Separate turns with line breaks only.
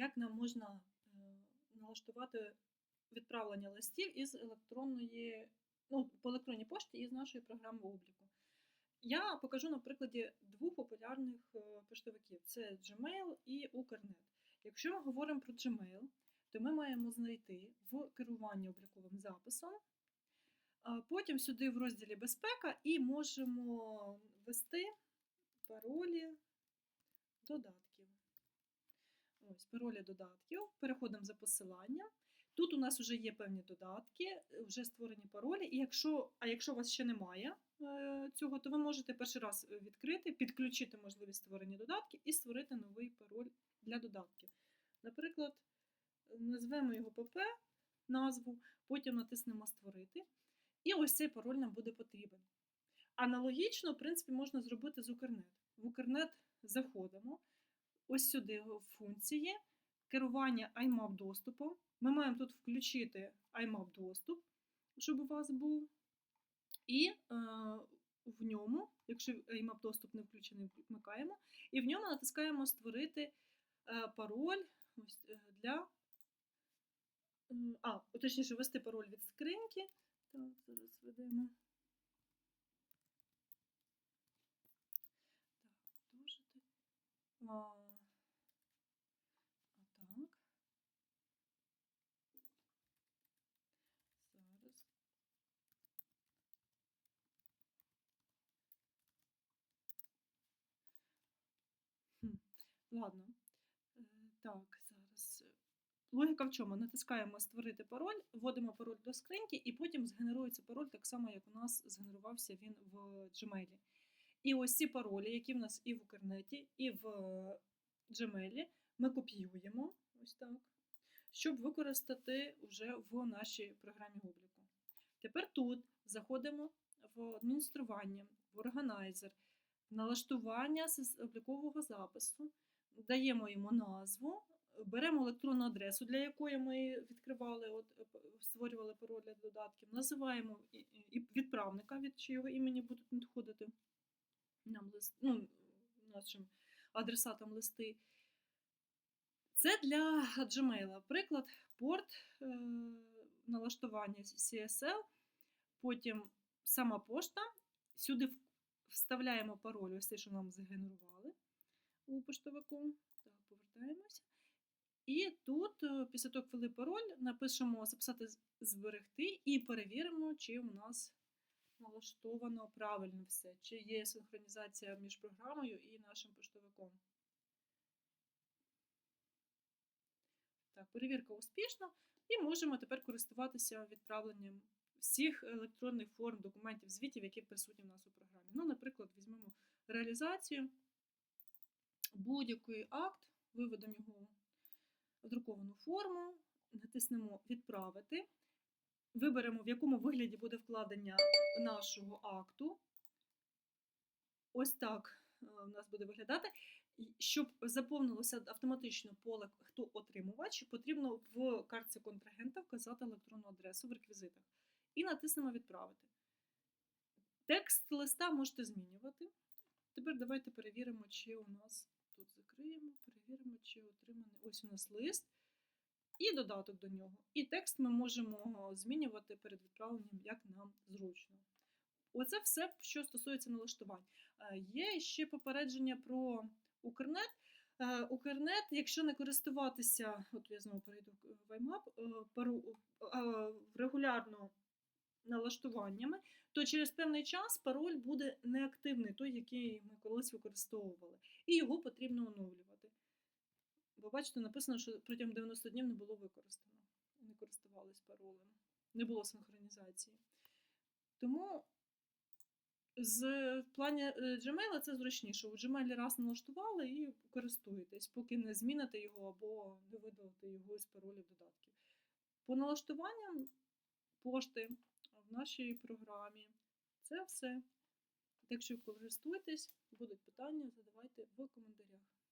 як нам можна е, налаштувати відправлення листів із електронної, ну, по електронній пошті із нашої програми обліку. Я покажу на прикладі двох популярних е, поштовиків: це Gmail і Укрнет. Якщо ми говоримо про Gmail, то ми маємо знайти в керуванні обліковим записом. Потім сюди в розділі Безпека і можемо ввести паролі додатків. Ось, паролі додатків. Переходимо за посиланням. Тут у нас вже є певні додатки, вже створені паролі. І якщо, а якщо у вас ще немає е, цього, то ви можете перший раз е, відкрити, підключити можливість створення додатків і створити новий пароль для додатків. Наприклад, назвемо його ПП, назву, потім натиснемо Створити. І ось цей пароль нам буде потрібен. Аналогічно, в принципі, можна зробити з Укрнет. В Укрнет заходимо. Ось сюди в функції керування IMAP доступом. Ми маємо тут включити IMAP доступ, щоб у вас був. І е, в ньому, якщо IMAP доступ не включений, вмикаємо. І в ньому натискаємо Створити е, пароль ось, е, для. А, точніше, ввести пароль від скриньки. Так, зараз введемо. Так, дуже тут. А, а так. Зараз. Хм. Ладно. Е, Так, зараз. е, Логіка в чому? Натискаємо Створити пароль, вводимо пароль до скриньки, і потім згенерується пароль так само, як у нас згенерувався він в Gmail. І ось ці паролі, які в нас і в Укрнеті, і в Gmail, ми копіюємо ось так, щоб використати вже в нашій програмі обліку. Тепер тут заходимо в адміністрування, в органайзер, налаштування облікового запису, даємо йому назву, беремо електронну адресу, для якої ми відкривали, от, е, створювали пароль для додатків, називаємо відправника, від чого імені будуть надходити нам лист, ну, нашим адресатам листи. Це для Gmail. Приклад, порт е, налаштування CSL, потім сама пошта. Сюди вставляємо пароль, ось те, що нам загенерували у поштовику. Так, повертаємося. І тут, е, після того, як пароль, напишемо записати зберегти і перевіримо, чи у нас налаштовано правильно все, чи є синхронізація між програмою і нашим поштовиком. Так, перевірка успішна, і можемо тепер користуватися відправленням всіх електронних форм, документів, звітів, які присутні в нас у програмі. Ну, наприклад, візьмемо реалізацію, будь-який акт, виведемо його в друковану форму, натиснемо Відправити, виберемо, в якому вигляді буде вкладення нашого акту. Ось так е, в нас буде виглядати. Щоб заповнилося автоматично поле хто отримувач, потрібно в картці контрагента вказати електронну адресу в реквізитах. І натиснемо Відправити. Текст листа можете змінювати. Тепер давайте перевіримо, чи у нас тут закриємо, перевіримо, чи отриманий. Ось у нас лист і додаток до нього. І текст ми можемо змінювати перед відправленням, як нам зручно. Оце все, що стосується налаштувань. Е, Є ще попередження про Укрнет. Е, Укрнет, якщо не користуватися, от я знову перейду в IMAP, е, регулярно налаштуваннями, то через певний час пароль буде неактивний, той, який ми колись використовували, і його потрібно оновлювати. Бо бачите, написано, що протягом 90 днів не було використано, не користувались паролем, не було синхронізації. Тому з в плані е, Gmail це зручніше. У Gmail раз налаштували і користуєтесь, поки не зміните його або не видалите його з паролів додатків. По налаштуванням пошти нашій програмі це все. Якщо користуйтесь, будуть питання, задавайте в коментарях.